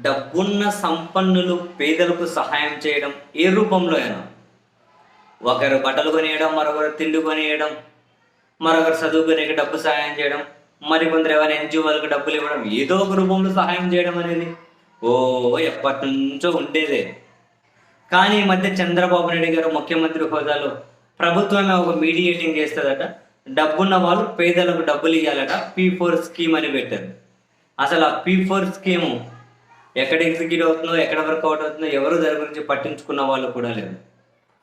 డబ్బున్న సంపన్నులు పేదలకు సహాయం చేయడం ఏ రూపంలో అయినా. ఒకరు బట్టలు కొనియడం మరొకరు తిండి కొనియడం మరొకరు చదువుకునే డబ్బు సహాయం చేయడం మరికొందరు ఎవరైనా ఎన్జిఓలకు డబ్బులు ఇవ్వడం ఏదో ఒక రూపంలో సహాయం చేయడం అనేది ఓ ఎప్పటి నుంచో ఉండేదే. కానీ ఈ మధ్య చంద్రబాబు నాయుడు గారు ముఖ్యమంత్రి హోదాలో ప్రభుత్వమే ఒక మీడియేటింగ్ చేస్తుందట. డబ్బున్న వాళ్ళు పేదలకు డబ్బులు ఇవ్వాలట పీ ఫోర్ స్కీమ్ అని పెట్టారు. అసలు ఆ పీ ఫోర్ స్కీము ఎక్కడ ఎగ్జిక్యూట్ అవుతుందో ఎక్కడ వర్కౌట్ అవుతుందో ఎవరు దాని గురించి పట్టించుకున్న వాళ్ళు కూడా లేరు.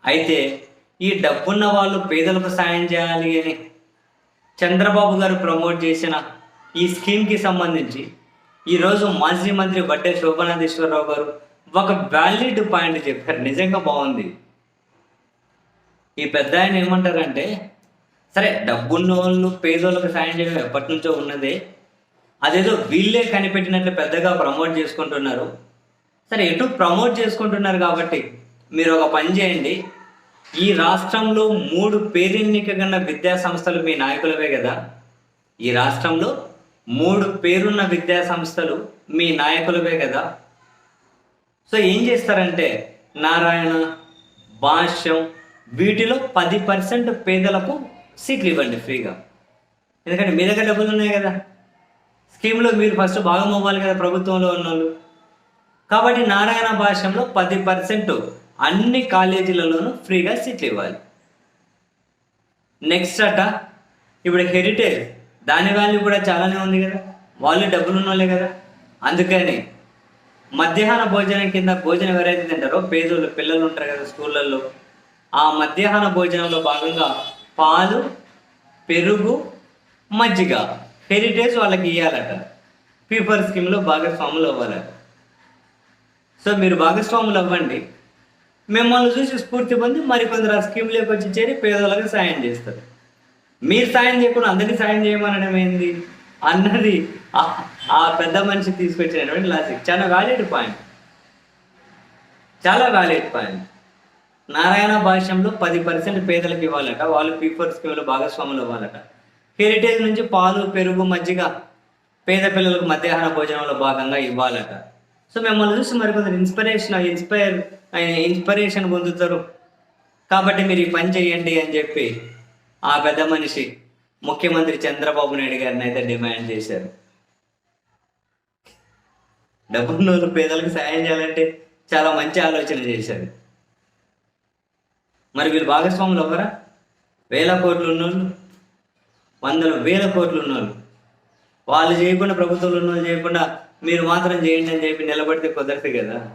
అయితే ఈ డబ్బున్న వాళ్ళు పేదలకు సాయం చేయాలి అని చంద్రబాబు గారు ప్రమోట్ చేసిన ఈ స్కీమ్కి సంబంధించి ఈరోజు మాజీ మంత్రి బట్టే శోభనాథేశ్వరరావు గారు ఒక వ్యాలిడ్ పాయింట్ చెప్పారు. నిజంగా బాగుంది. ఈ పెద్ద ఆయన ఏమంటారంటే సరే డబ్బున్న వాళ్ళు పేదోళ్ళకి సాయం చేయడం ఎప్పటి నుంచో ఉన్నదే అదేదో వీళ్ళే కనిపెట్టినట్లు పెద్దగా ప్రమోట్ చేసుకుంటున్నారు. సరే ఎటు ప్రమోట్ చేసుకుంటున్నారు కాబట్టి మీరు ఒక పని చేయండి. ఈ రాష్ట్రంలో మూడు పేరెన్నిక కన్న విద్యా సంస్థలు మీ నాయకులవే కదా. ఈ రాష్ట్రంలో మూడు పేరున్న విద్యా సంస్థలు మీ నాయకులవే కదా. సో ఏం చేస్తారంటే నారాయణ భాష్యం వీటిలో పది పర్సెంట్ పేదలకు సీట్లు ఇవ్వండి ఫ్రీగా. ఎందుకంటే మీ దగ్గర డబ్బులు ఉన్నాయి కదా. స్కీమ్లో మీరు ఫస్ట్ భాగం అవ్వాలి కదా ప్రభుత్వంలో ఉన్నోళ్ళు. కాబట్టి నారాయణ భాషంలో పది పర్సెంట్ అన్ని కాలేజీలలోనూ ఫ్రీగా సీట్లు ఇవ్వాలి. నెక్స్ట్ అట ఇప్పుడు హెరిటేజ్ దాని వాల్యూ కూడా చాలానే ఉంది కదా. వాళ్ళు డబ్బులు ఉన్నోళ్ళే కదా. అందుకని మధ్యాహ్న భోజనం కింద భోజనం ఎవరైతే తింటారో పేదోళ్ళు పిల్లలు ఉంటారు కదా స్కూళ్ళల్లో ఆ మధ్యాహ్న భోజనంలో భాగంగా పాలు పెరుగు మజ్జిగ. హెరిటేజ్ వాళ్ళకి ఇవ్వాలట పీపర్ స్కీమ్లో భాగస్వాములు అవ్వాలట. సో మీరు భాగస్వాములు అవ్వండి. మిమ్మల్ని చూసి స్ఫూర్తి పొంది మరికొందరు ఆ స్కీమ్లోకి వచ్చి చేరి పేదలకు సాయం చేస్తారు. మీరు సాయం చేయకుండా అందరికీ సాయం చేయమనడం ఏంది? అన్నది ఆ- పెద్ద మనిషి తీసుకొచ్చినటువంటి లాజిక్ చాలా వ్యాలిడ్ పాయింట్ చాలా వ్యాలిడ్ పాయింట్ నారాయణ భాష్యంలో పది పర్సెంట్ పేదలకు ఇవ్వాలట. వాళ్ళు పీపర్ స్కీమ్లో భాగస్వాములు ఇవ్వాలట హెరిటేజ్ నుంచి పాలు పెరుగు మజ్జిగ పేద పిల్లలకు మధ్యాహ్న భోజనంలో భాగంగా ఇవ్వాలట. సో మిమ్మల్ని చూసి మరికొందరు ఇన్స్పిరేషన్ ఇన్స్పైర్ ఇన్స్పిరేషన్ పొందుతారు. కాబట్టి మీరు ఈ పని చేయండి అని చెప్పి ఆ పెద్ద మనిషి ముఖ్యమంత్రి చంద్రబాబు నాయుడు గారిని అయితే డిమాండ్ చేశారు. డబ్బున్నోళ్ళు పేదలకు సాయం చేయాలంటే చాలా మంచి ఆలోచన చేశారు. మరి వీళ్ళు భాగస్వాములు ఎవరా? వేల కోట్లు ఉన్నోళ్ళు వందల వేల కోట్లు ఉన్నోళ్ళు. వాళ్ళు చేయకుండా ప్రభుత్వంలో ఉన్న చేయకుండా మీరు మాత్రం చేయండి అని చెప్పి నిలబడితే కుదరదు కదా.